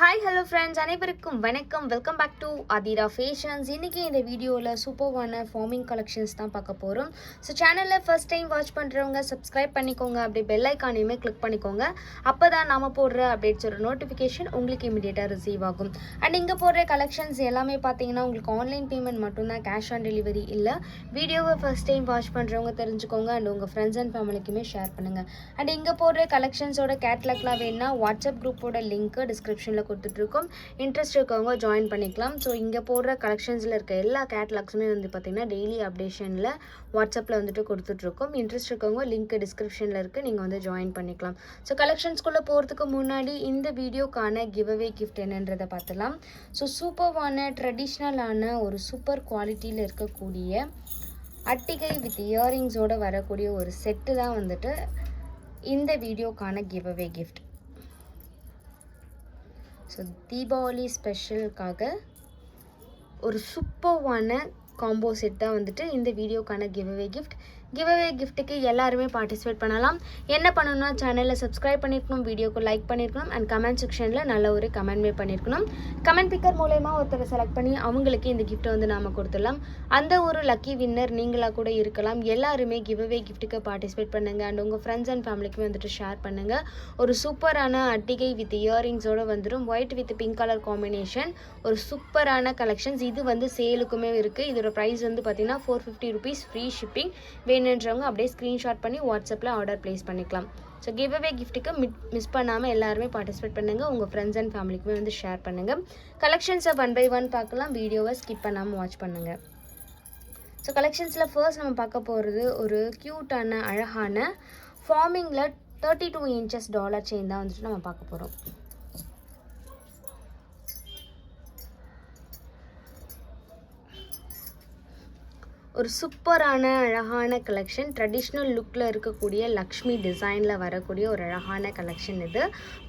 Hi hello friends அனைவருக்கும் வணக்கம். Welcome back to Athira fashions இன்றைக்கி இந்த வீடியோவில் சூப்பர்வான ஃபார்மிங் கலெக்ஷன்ஸ் தான் பார்க்க போகிறோம் ஸோ சேனலில் ஃபர்ஸ்ட் டைம் வாட்ச் பண்ணுறவங்க சப்ஸ்கிரைப் பண்ணிக்கோங்க. அப்படி பெல் ஐக்கானையுமே கிளிக் பண்ணிக்கோங்க. அப்போ தான் நாம் போடுற அப்டேட்ஸோட நோட்டிஃபிகேஷன் உங்களுக்கு இமீடியட்டாக ரிசீவ் ஆகும். அண்ட் இங்கே போடுற கலெக்ஷன்ஸ் எல்லாமே பார்த்தீங்கன்னா உங்களுக்கு ஆன்லைன் பேமெண்ட் மட்டும்தான் கேஷ் ஆன் டெலிவரி இல்லை. வீடியோவை ஃபர்ஸ்ட் டைம் வாட்ச் பண்ணுறவங்க தெரிஞ்சுக்கோங்க. அண்ட் உங்கள் ஃப்ரெண்ட்ஸ் அண்ட் ஃபேமிலிக்குமே ஷேர் பண்ணுங்கள் அண்ட் இங்கே போடுற கலெக்ஷன்ஸோட கேட்லாக்லாம் வேணுன்னா வாட்ஸ்அப் குரூப்போட லிங்க்கு டிஸ்கிரிப்ஷனில் கொடுத்துட்ருக்கோம். இன்ட்ரெஸ்ட் இருக்கவங்க ஜாயின் பண்ணிக்கலாம். ஸோ இங்கே போடுற கலெக்ஷன்ஸில் இருக்க எல்லா கேட்லாக்ஸுமே வந்து பார்த்திங்கன்னா டெய்லி அப்டேஷனில் வாட்ஸ்அப்பில் வந்துட்டு கொடுத்துட்ருக்கோம். இன்ட்ரெஸ்ட் இருக்கவங்க லிங்க் டிஸ்கிரிப்ஷனில் இருக்குது நீங்கள் வந்து ஜாயின் பண்ணிக்கலாம். ஸோ கலெக்ஷன்ஸ்குள்ளே போகிறதுக்கு முன்னாடி இந்த வீடியோக்கான கிவ்அவே கிஃப்ட் என்னன்றதை பார்த்துலாம் ஸோ சூப்பர்வான ட்ரெடிஷ்னலான ஒரு சூப்பர் குவாலிட்டியில் இருக்கக்கூடிய அட்டிகை வித் இயரிங்ஸோடு வரக்கூடிய ஒரு செட்டு தான் வந்துட்டு இந்த வீடியோக்கான கிவ்அவே கிஃப்ட் ஸோ தீபாவளி ஸ்பெஷலுக்காக ஒரு சூப்பர்வான காம்போ செட் தான் வந்துட்டு இந்த வீடியோக்கான கிவ்அவே கிஃப்ட் கிவ்அவே கிஃப்ட்டுக்கு எல்லாருமே பார்ட்டிசிபேட் பண்ணலாம். என்ன பண்ணணும்னா சேனலில் சப்ஸ்கிரைப் பண்ணியிருக்கணும் வீடியோக்கு லைக் பண்ணியிருக்கணும் அண்ட் கமெண்ட் செக்ஷனில் நல்ல ஒரு கமெண்ட்மே பண்ணியிருக்கணும் கமெண்ட் பிக்கர் மூலயமா ஒருத்தரை செலக்ட் பண்ணி அவங்களுக்கு இந்த கிஃப்ட்டை வந்து நாம் கொடுத்துடலாம். அந்த ஒரு லக்கி வின்னர் நீங்களாக கூட இருக்கலாம். எல்லாருமே கிவ்அவே கிஃப்ட்டுக்கு பார்ட்டிசிபேட் பண்ணுங்கள் அண்ட் உங்கள் ஃப்ரெண்ட்ஸ் அண்ட் ஃபேமிலிக்குமே வந்துட்டு ஷேர் பண்ணுங்கள் ஒரு சூப்பரான அட்டிகை வித் இயரிங்ஸோடு வந்துடும் white with pink colour combination ஒரு சூப்பரான கலெக்ஷன்ஸ் இது வந்து சேலுக்குமே இருக்குது இதோட ப்ரைஸ் வந்து பார்த்தீங்கன்னா four fifty rupees free shipping வேணுன்றவங்க அப்படியே ஸ்க்ரீன்ஷாட் பண்ணி வாட்ஸ்அப்பில் ஆர்டர் ப்ளேஸ் பண்ணிக்கலாம். ஸோ கிவ் அவே கிஃப்ட்டுக்கு மிட் மிஸ் பண்ணாமல் எல்லாருமே பார்ட்டிசிபேட் பண்ணுங்கள் உங்கள் ஃப்ரெண்ட்ஸ் அண்ட் ஃபேமிலிக்குமே வந்து ஷேர் பண்ணுங்கள் கலெக்ஷன்ஸை ஒன் பை ஒன் பார்க்கலாம். வீடியோவை ஸ்கிப் பண்ணாமல் வாட்ச் பண்ணுங்கள் ஸோ கலெக்ஷன்ஸில் ஃபர்ஸ்ட் நம்ம பார்க்க போகிறது ஒரு க்யூட்டான அழகான ஃபார்மிங்கில் thirty two inches dollar chain தான் வந்துட்டு நம்ம பார்க்க போகிறோம் ஒரு சூப்பரான அழகான கலெக்ஷன் ட்ரெடிஷ்னல் லுக்கில் இருக்கக்கூடிய லக்ஷ்மி டிசைனில் வரக்கூடிய ஒரு அழகான கலெக்ஷன் இது.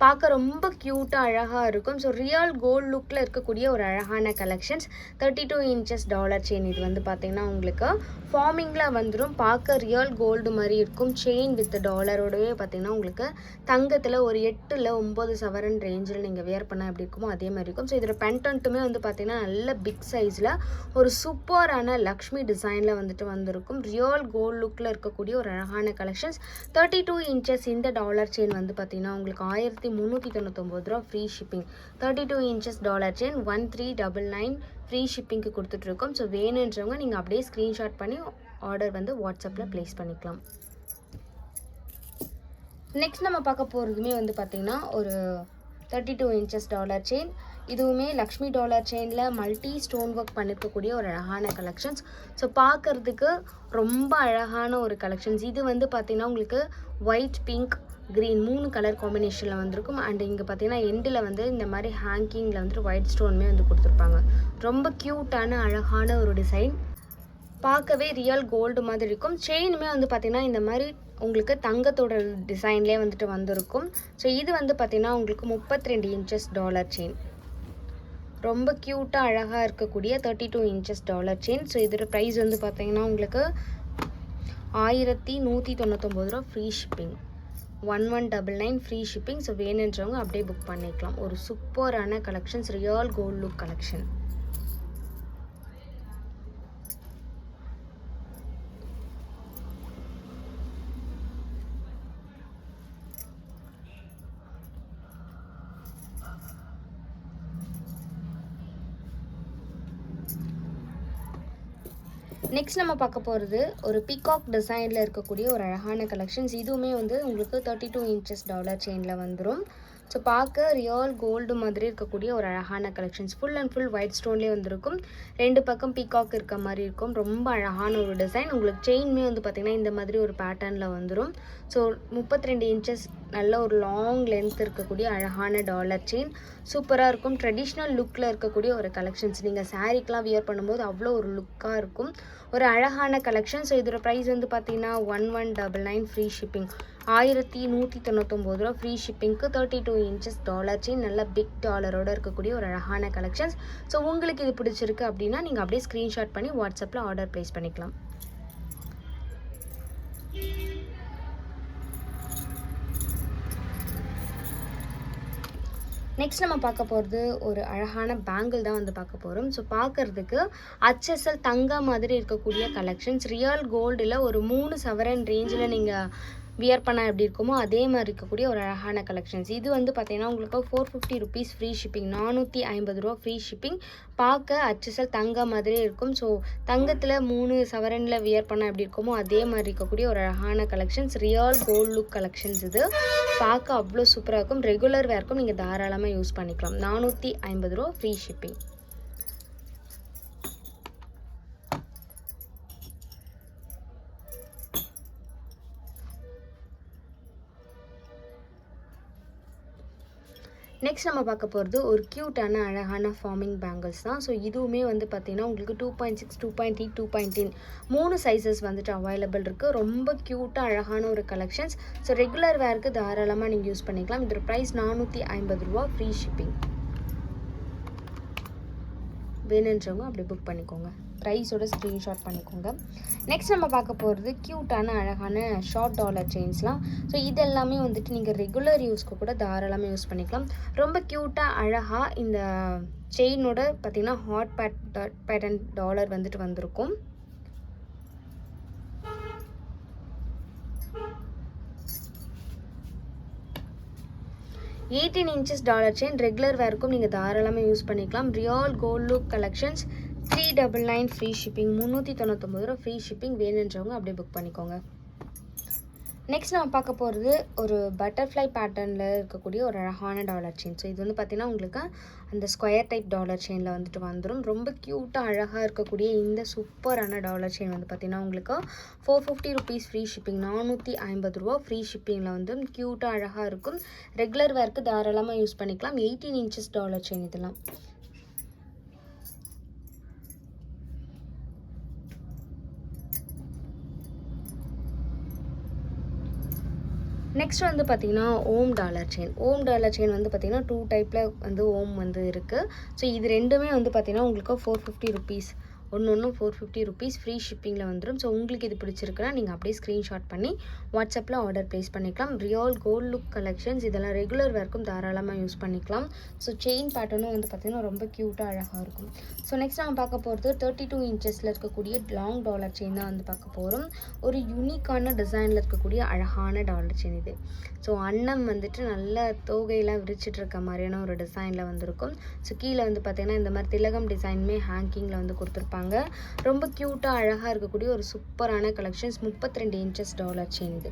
பார்க்க ரொம்ப க்யூட்டாக அழகாக இருக்கும். ஸோ ரியல் கோல்ட் லுக்கில் இருக்கக்கூடிய ஒரு அழகான collections thirty two inches dollar chain இது வந்து பார்த்திங்கன்னா உங்களுக்கு ஃபார்மிங்கில் வந்துடும் பார்க்க ரியல் கோல்டு மாதிரி இருக்கும். செயின் வித் டாலரோடவே பார்த்திங்கன்னா உங்களுக்கு தங்கத்தில் ஒரு எட்டில் ஒம்பது சவரன் ரேஞ்சில் நீங்கள் வேர் பண்ணால் எப்படி இருக்குமோ அதே மாதிரி இருக்கும். ஸோ இதோட பென்டன்ட்டுமே வந்து பார்த்திங்கன்னா நல்ல பிக் சைஸில் ஒரு சூப்பரான லக்ஷ்மி டிசைன் டிசைனில் வந்துட்டு வந்திருக்கும். ரியல் கோல்ட் லுக்கில் இருக்கக்கூடிய ஒரு அழகான கலெக்ஷன்ஸ் தேர்ட்டி டூ இன்ச்சஸ் இந்த டாலர் செயின் வந்து பார்த்தீங்கன்னா உங்களுக்கு ஆயிரத்தி முந்நூற்றி தொண்ணூத்தொம்பது ரூபா free shipping thirty two inches dollar chain one three double nine free ஷிப்பிங்க்கு கொடுத்துட்ருக்கோம். ஸோ வேணுன்றவங்க நீங்கள் அப்படியே ஸ்க்ரீன்ஷாட் பண்ணி ஆர்டர் வந்து வாட்ஸ்அப்பில் ப்ளேஸ் பண்ணிக்கலாம். நெக்ஸ்ட் நம்ம பார்க்க போகிறதுமே வந்து பார்த்திங்கன்னா ஒரு thirty two inches dollar chain இதுவுமே லக்ஷ்மி டாலர் செயினில் மல்டி ஸ்டோன் ஒர்க் பண்ணிருக்கக்கூடிய ஒரு அழகான கலெக்ஷன்ஸ். ஸோ பார்க்குறதுக்கு ரொம்ப அழகான ஒரு கலெக்ஷன்ஸ். இது வந்து பார்த்திங்கன்னா உங்களுக்கு ஒயிட் பிங்க் க்ரீன் மூணு கலர் காம்பினேஷனில் வந்திருக்கும். அண்ட் இங்கே பார்த்தீங்கன்னா எண்டில் வந்து இந்த மாதிரி ஹேங்கிங்கில் வந்துட்டு ஒயிட் ஸ்டோனுமே வந்து கொடுத்துருப்பாங்க. ரொம்ப க்யூட்டான அழகான ஒரு டிசைன் பார்க்கவே ரியல் கோல்டு மாதிரி இருக்கும். செயினுமே வந்து பார்த்திங்கன்னா இந்த மாதிரி உங்களுக்கு தங்கத்தோட டிசைன்லேயே வந்துட்டு வந்திருக்கும். ஸோ இது வந்து பார்த்திங்கன்னா உங்களுக்கு முப்பத்தி ரெண்டு இன்ச்சஸ் டாலர் செயின் ரொம்ப க்யூட்டாக அழகாக இருக்கக்கூடிய thirty two inches dollar chain so இதோட ப்ரைஸ் வந்து பார்த்தீங்கன்னா உங்களுக்கு ஆயிரத்தி நூற்றி தொண்ணூத்தொம்பது ரூபா free shipping one one double nine free shipping so வேணுன்றவங்க அப்படியே புக் பண்ணிக்கலாம். ஒரு சூப்பரான collections real gold look collection next நம்ம பார்க்க போகிறது ஒரு பிகாக் டிசைனில் இருக்கக்கூடிய ஒரு அழகான கலெக்ஷன்ஸ் இதுவுமே வந்து உங்களுக்கு தேர்ட்டி டூ இன்ச்சஸ் டாலர் செயினில் வந்துடும் ஸோ பார்க்க ரியல் கோல்டு மாதிரி இருக்கக்கூடிய ஒரு அழகான collections full and full white ஸ்டோன்லேயே வந்திருக்கும். ரெண்டு பக்கம் பீகாக் இருக்க மாதிரி இருக்கும். ரொம்ப அழகான ஒரு டிசைன் உங்களுக்கு செயின்மே வந்து பார்த்திங்கன்னா இந்த மாதிரி ஒரு பேட்டர்னில் வந்துடும் ஸோ முப்பத்தி ரெண்டு இன்ச்சஸ் நல்ல ஒரு லாங் லென்த் இருக்கக்கூடிய அழகான டாலர் செயின் சூப்பராக இருக்கும். ட்ரெடிஷ்னல் லுக்கில் இருக்கக்கூடிய ஒரு கலெக்ஷன்ஸ் நீங்கள் சாரீக்கெலாம் வியர் பண்ணும்போது அவ்வளோ ஒரு லுக்காக இருக்கும். ஒரு அழகான கலெக்ஷன் ஸோ இதோட ப்ரைஸ் வந்து பார்த்தீங்கன்னா one one double nine free shipping ஆயிரத்தி நூற்றி தொண்ணூத்தொம்பது ரூபா free ஷிப்பிங்க்கு thirty two inches dollar chain நல்ல பிக் டாலரோட இருக்கக்கூடிய ஒரு அழகான கலெக்ஷன்ஸ் ஸோ உங்களுக்கு இது பிடிச்சிருக்கு அப்படின்னா நீங்கள் அப்படியே ஸ்க்ரீன்ஷாட் பண்ணி வாட்ஸ்அப்பில் ஆர்டர் ப்ளேஸ் பண்ணிக்கலாம். நெக்ஸ்ட் நம்ம பார்க்க போகிறது ஒரு அழகான பேங்கிள் தான் வந்து பார்க்க போகிறோம் ஸோ பார்க்கறதுக்கு அச்எஸ்எல் தங்க மாதிரி இருக்கக்கூடிய கலெக்ஷன்ஸ் ரியல் கோல்டில் ஒரு மூணு சவரன் ரேஞ்சில் நீங்கள் வியர் பண்ணால் எப்படி இருக்குமோ அதே மாதிரி இருக்கக்கூடிய ஒரு அழகான கலெக்ஷன்ஸ் இது வந்து பார்த்தீங்கன்னா உங்களுக்கு four fifty rupees free shipping நானூற்றி ஐம்பது ரூபா ஃப்ரீ ஷிப்பிங் பார்க்க அச்சசல் தங்க மாதிரியே இருக்கும். ஸோ தங்கத்தில் மூணு சவரனில் வியர் பண்ணால் எப்படி இருக்குமோ அதே மாதிரி இருக்கக்கூடிய ஒரு அழகான collections real gold look collections இது. பார்க்க அவ்வளோ சூப்பராக இருக்கும். ரெகுலர் வேர்க்கும் நீங்கள் தாராளமாக யூஸ் பண்ணிக்கலாம். நானூற்றி ஐம்பது ரூபா ஃப்ரீ ஷிப்பிங் நெக்ஸ்ட் நம்ம பார்க்க போகிறது ஒரு க்யூட்டான அழகான ஃபார்மிங் பேங்கிள்ஸ் தான். ஸோ இதுவுமே வந்து பார்த்திங்கன்னா உங்களுக்கு two point six two point eight two point ten மூணு சைஸஸ் வந்துட்டு அவைலபிள் இருக்குது ரொம்ப க்யூட்டாக அழகான ஒரு கலெக்ஷன்ஸ் ஸோ ரெகுலர் வேருக்கு தாராளமாக நீங்கள் யூஸ் பண்ணிக்கலாம். இதோட ப்ரைஸ் நானூற்றி ஐம்பது ரூபா ஃப்ரீ ஷிப்பிங் வேணுன்றவங்க அப்படி புக் பண்ணிக்கோங்க. ப்ரைஸோட ஸ்க்ரீன்ஷாட் பண்ணிக்கோங்க. நெக்ஸ்ட் நம்ம பார்க்க போகிறது க்யூட்டான அழகான ஷார்ட் டாலர் செயின்ஸ்லாம் ஸோ இது எல்லாமே வந்துட்டு நீங்கள் ரெகுலர் யூஸ்க்கு கூட தாராளமாக யூஸ் பண்ணிக்கலாம். ரொம்ப க்யூட்டாக அழகாக இந்த செயினோட பார்த்திங்கன்னா ஹாட் பேட் பேட்டன் டாலர் வந்துட்டு வந்திருக்கும். Eighteen inches dollar chain regular வேர்க்கும் நீங்கள் தாராளமாக யூஸ் பண்ணிக்கலாம். Real gold look collections double nine free shipping முந்நூற்றி தொண்ணூத்தொம்பது ரூபா ஃப்ரீ ஷிப்பிங் வேணுன்றவங்க அப்படியே புக் பண்ணிக்கோங்க. நெக்ஸ்ட் நம்ம பார்க்க போகிறது ஒரு பட்டர்ஃப்ளை பேட்டர்னில் இருக்கக்கூடிய ஒரு அழகான டாலர் செயின் ஸோ இது வந்து பார்த்திங்கன்னா உங்களுக்கு அந்த ஸ்கொயர் டைப் டாலர் செயினில் வந்துட்டு வந்துடும் ரொம்ப க்யூட்டாக அழகாக இருக்கக்கூடிய இந்த சூப்பரான டாலர் செயின் வந்து பார்த்திங்கன்னா உங்களுக்கு four fifty rupees free shipping நானூற்றி ஐம்பது ரூபா ஃப்ரீ ஷிப்பிங்கில் வந்து க்யூட்டாக அழகாக இருக்கும். ரெகுலர் வேர்க்கு தாராளமாக யூஸ் பண்ணிக்கலாம். எயிட்டீன் இன்ச்சஸ் டாலர் செயின் இதெல்லாம். நெக்ஸ்ட் வந்து பார்த்திங்கன்னா Om dollar chain Om dollar chain வந்து பார்த்திங்கன்னா டூ டைப்பில் வந்து ஓம் வந்து இருக்குது ஸோ இது ரெண்டுமே வந்து பார்த்திங்கன்னா உங்களுக்கு ஃபோர் ஃபிஃப்டி ருபீஸ் ஒன்று ஒன்று ஃபோர் ஃபிஃப்டி ருபீஸ் ஃப்ரீ ஷிப்பிங்கில் வந்துடும் ஸோ உங்களுக்கு இது பிடிச்சிருக்குன்னா நீங்கள் அப்படியே ஸ்க்ரீன்ஷாட் பண்ணி வாட்ஸ்அப்பில் ஆர்டர் ப்ளேஸ் பண்ணிக்கலாம். ரியல் கோல்ட் லுக் கலெக்ஷன்ஸ் இதெல்லாம் ரெகுலர் வேர்க்கும் தாராளமாக யூஸ் பண்ணிக்கலாம். ஸோ செயின் பேட்டர்னும் வந்து பார்த்திங்கன்னா ரொம்ப க்யூட்டாக அழகாக இருக்கும். ஸோ நெக்ஸ்ட் நம்ம பார்க்க போகிறது தேர்ட்டி டூ இன்ச்சஸில் இருக்கக்கூடிய லாங் டாலர் செயின் தான் வந்து பார்க்க போகிறோம் ஒரு யூனிக்கான டிசைனில் இருக்கக்கூடிய அழகான டாலர் செயின் இது. ஸோ அன்னம் வந்துட்டு நல்ல தோகையெல்லாம் விரிச்சிட்டு இருக்க மாதிரியான ஒரு டிசைனில் வந்திருக்கும். ஸோ கீழே வந்து பார்த்திங்கன்னா இந்த மாதிரி திலகம் டிசைனுமே ஹேங்கிங்கில் வந்து கொடுத்துருப்பாங்க. ரொம்ப க்யூட்டாக அழகாக இருக்கக்கூடிய ஒரு சூப்பரான கலெக்ஷன்ஸ் முப்பத்தி ரெண்டு இன்ச்சஸ் டாலர் செயின் இது.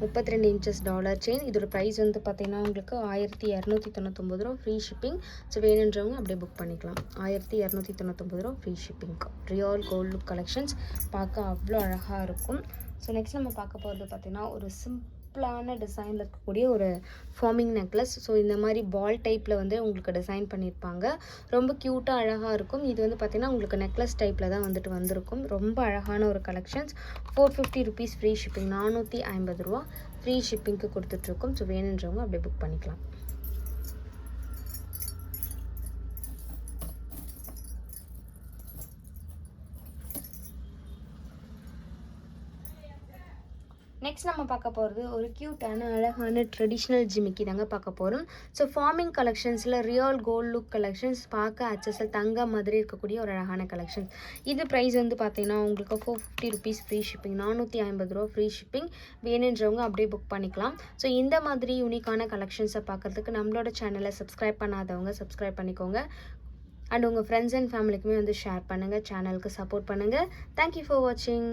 முப்பத்தி ரெண்டு இன்ச்சஸ் டாலர் செயின் இதோட ப்ரைஸ் வந்து பார்த்தீங்கன்னா உங்களுக்கு ஆயிரத்தி இரநூத்தி தொண்ணூத்தொம்பது ரூபா ஃப்ரீ ஷிப்பிங் ஸோ வேணுன்றவங்க அப்படியே புக் பண்ணிக்கலாம். ஆயிரத்தி இரநூத்தி தொண்ணூத்தொம்பது ரூபா ஃப்ரீ ஷிப்பிங்க்கு ரியால் கோல்டு லுக் கலெக்ஷன்ஸ் பார்க்க அவ்வளோ அழகாக இருக்கும். ஸோ நெக்ஸ்ட் நம்ம பார்க்க போகிறது பார்த்திங்கன்னா ஒரு சிம்பிளான டிசைனில் இருக்கக்கூடிய ஒரு ஃபார்மிங் நெக்லஸ். ஸோ இந்த மாதிரி பால் டைப்பில் வந்து உங்களுக்கு டிசைன் பண்ணியிருப்பாங்க ரொம்ப க்யூட்டாக அழகாக இருக்கும். இது வந்து பார்த்திங்கன்னா உங்களுக்கு நெக்லஸ் டைப்பில் தான் வந்துட்டு வந்திருக்கும். ரொம்ப அழகான ஒரு collections four fifty rupees free shipping நானூற்றி ஐம்பது ரூபா ஃப்ரீ ஷிப்பிங்க்கு கொடுத்துட்ருக்கோம் ஸோ வேணுன்றவங்க அப்படியே புக் பண்ணிக்கலாம். நெக்ஸ்ட் நம்ம பார்க்க போகிறது ஒரு க்யூட்டான அழகான ட்ரெடிஷ்னல் ஜிமிக்கி தாங்க பார்க்க போகிறோம் ஸோ ஃபார்மிங் கலெக்ஷன்ஸில் ரியல் கோல்ட் லுக் கலெக்ஷன்ஸ் பார்க்க அச்சஸில் தங்க மாதிரி இருக்கக்கூடிய ஒரு அழகான கலெக்ஷன்ஸ் இது ப்ரைஸ் வந்து பார்த்தீங்கன்னா உங்களுக்கு four fifty rupees free shipping நானூற்றி ஐம்பது ரூபா ஃப்ரீ ஷிப்பிங் வேணுன்றவங்க அப்படியே புக் பண்ணிக்கலாம். ஸோ இந்த மாதிரி யூனிக்கான கலெக்ஷன்ஸை பார்க்குறதுக்கு நம்மளோட சேனலை சப்ஸ்கிரைப் பண்ணாதவங்க சப்ஸ்கிரைப் பண்ணிக்கோங்க. அண்ட் உங்கள் ஃப்ரெண்ட்ஸ் அண்ட் ஃபேமிலிக்குமே வந்து ஷேர் பண்ணுங்கள் சேனலுக்கு சப்போர்ட் பண்ணுங்கள் தேங்க்யூ ஃபார் வாட்சிங்